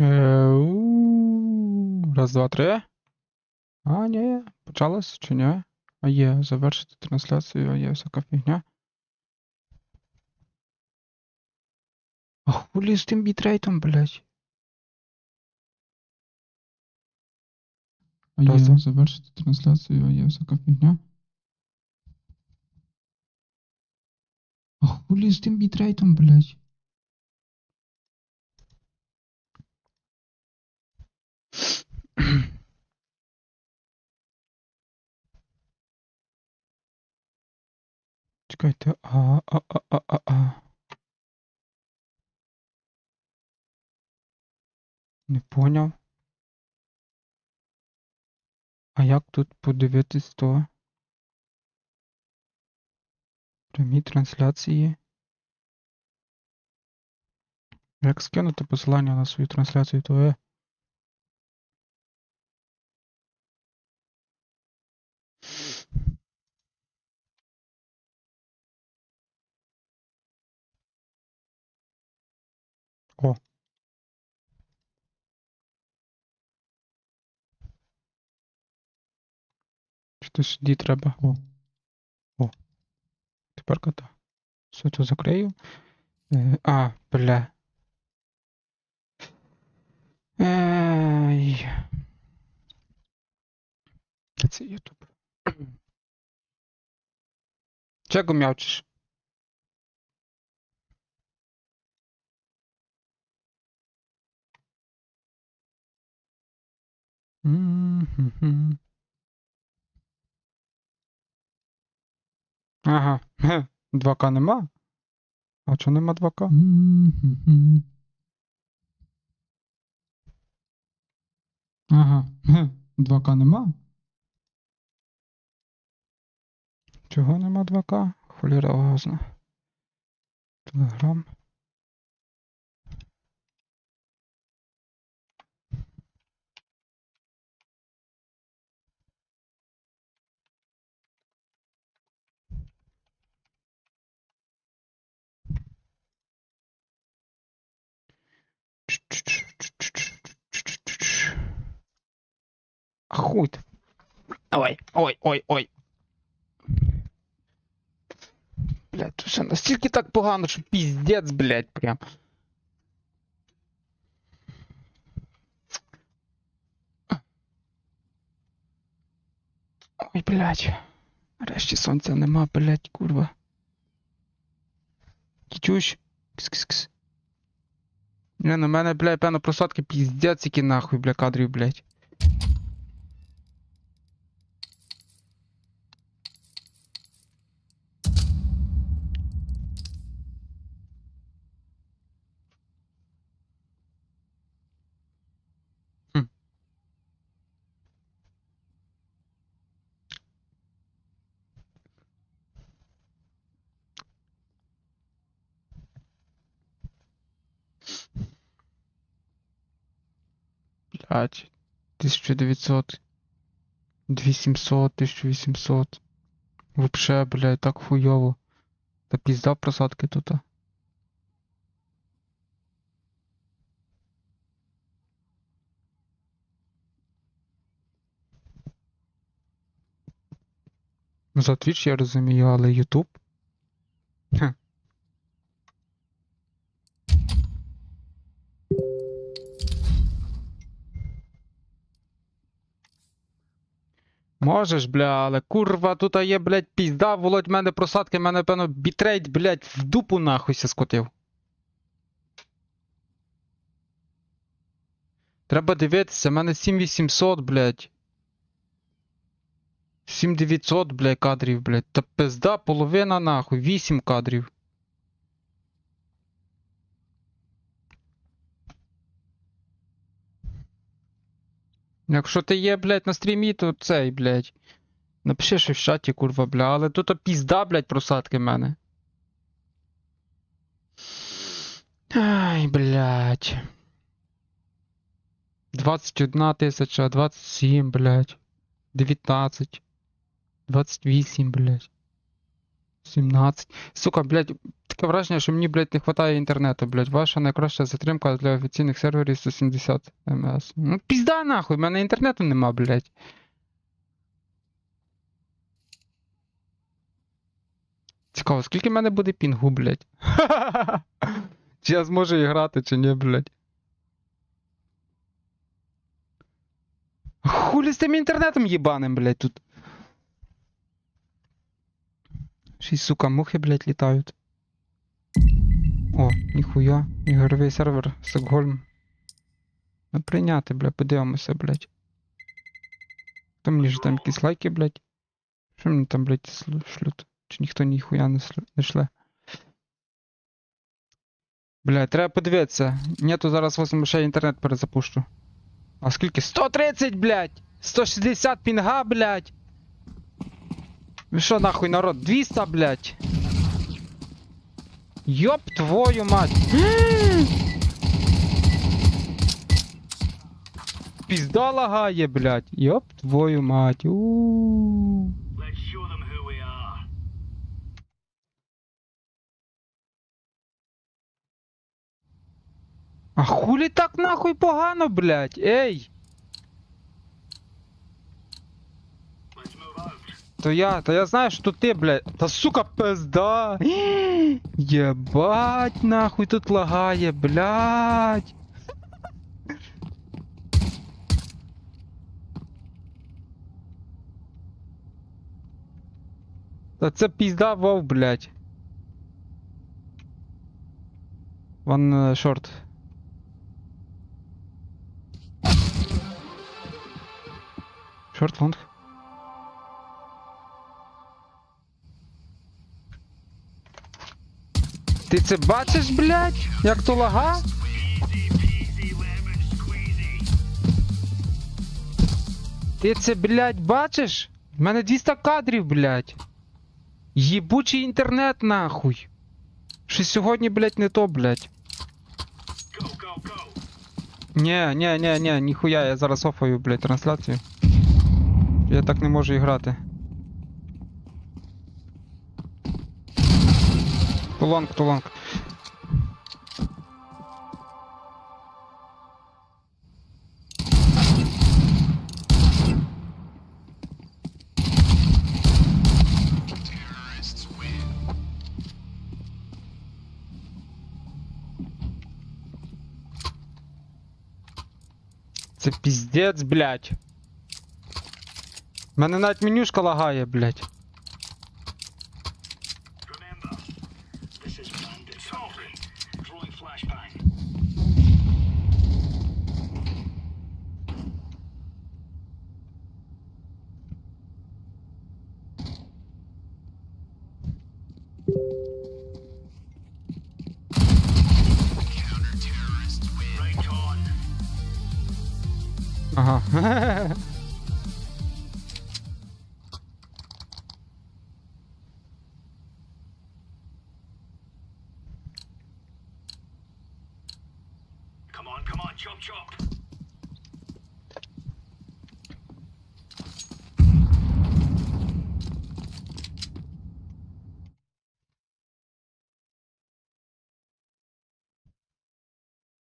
Е, у, Раз, два, три. А, ні, почалось чи ні? А є, завершити трансляцію, а є всяка фігня. А хулі з тим бітрейтом, блядь? А є, Просто. завершити трансляцію, а є всяка фігня. А хулі з тим бітрейтом, блядь? Чекайте, а, а, а, а, а, а. Не поняв. А як тут подивитись то? Прямі трансляції. Як скинути посилання на свою трансляцію, то е. О. Чи то сюди треба? О. О. Тепер кота. Все це закрию. Е, а, бля. Ей. Де це Ютуб? Чого м'явчиш? М-м-м. Ага. Хе. 2К нема? А чого нема 2К? Ага. Хе. 2К нема? Чого нема 2К? Холіра газна. Телеграм. А хуй. Ой, ой, ой, ой. Блядь, тут ще настільки так погано, що піздець, блядь, прям. Ой, блядь. Нарешті сонця нема, блядь, курва. Кітюш. Кс-кс-кс. Не, на мене, блядь, певно, просадки піздець, які нахуй, бля, кадрів, блядь. Блядь. 1900. 2700, 1800. Вообще, блядь, так хуйово. Та пізда просадки тут. За Twitch я розумію, але YouTube? Можеш, бля, але курва, тут є, блядь, пізда, володь, мене просадки, мене, певно, бітрейт, блядь, в дупу нахуй ся скотив. Треба дивитися, в мене 7800, блядь. 7900, блядь, кадрів, блядь. Та пизда, половина нахуй, 8 кадрів. Якщо ти є, блядь, на стрімі, то цей, блядь. Напиши щось в чаті, курва, бля, але тут пізда, блядь, просадки мене. Ай, блядь. 21 тисяча, 27, блядь. 19. 28, блядь. 17. Сука, блядь, таке враження, що мені, блядь, не вистачає інтернету, блядь. Ваша найкраща затримка для офіційних серверів 170 МС. Ну, пізда нахуй, в мене інтернету нема, блядь. Цікаво, скільки в мене буде пінгу, блядь? Чи я зможу і грати, чи ні, блядь. Хулі з тим інтернетом їбаним, блядь, тут. Ще сука, мухи, блядь, літають. О, ніхуя. Ігровий сервер Стокгольм. Ну прийняти, блядь, подивимося, блядь. Хто мені ж там якісь лайки, блядь? Що мені там, блядь, шлють? Чи ніхто ніхуя не, не шле? Блядь, треба подивитися. Нету зараз восьму ще інтернет перезапущу. А скільки? 130, блядь! 160 пінга, блядь! Ви що нахуй, народ? 200, блядь! Ёб твою мать! Пізда лагає, блядь! Ёб твою мать! у. А хулі так нахуй погано, блядь? Ей! То я, то я знаю, що ти, блядь. Та сука, пизда. Єбать, нахуй тут лагає, блядь. Та це пізда вов, блядь. Ван е, шорт. Шорт лонг. Ти це бачиш, блядь? Як то лага? Ти це, блядь, бачиш? В мене 200 кадрів, блядь. Єбучий інтернет, нахуй. Що сьогодні, блядь, не то, блядь. Ні, ні, ні, ні, ніхуя, я зараз офаю, блядь, трансляцію. Я так не можу і грати. Тулонг, тулонг. Це піздець, блядь. В мене навіть менюшка лагає, блядь. Come on, come on, chop chop.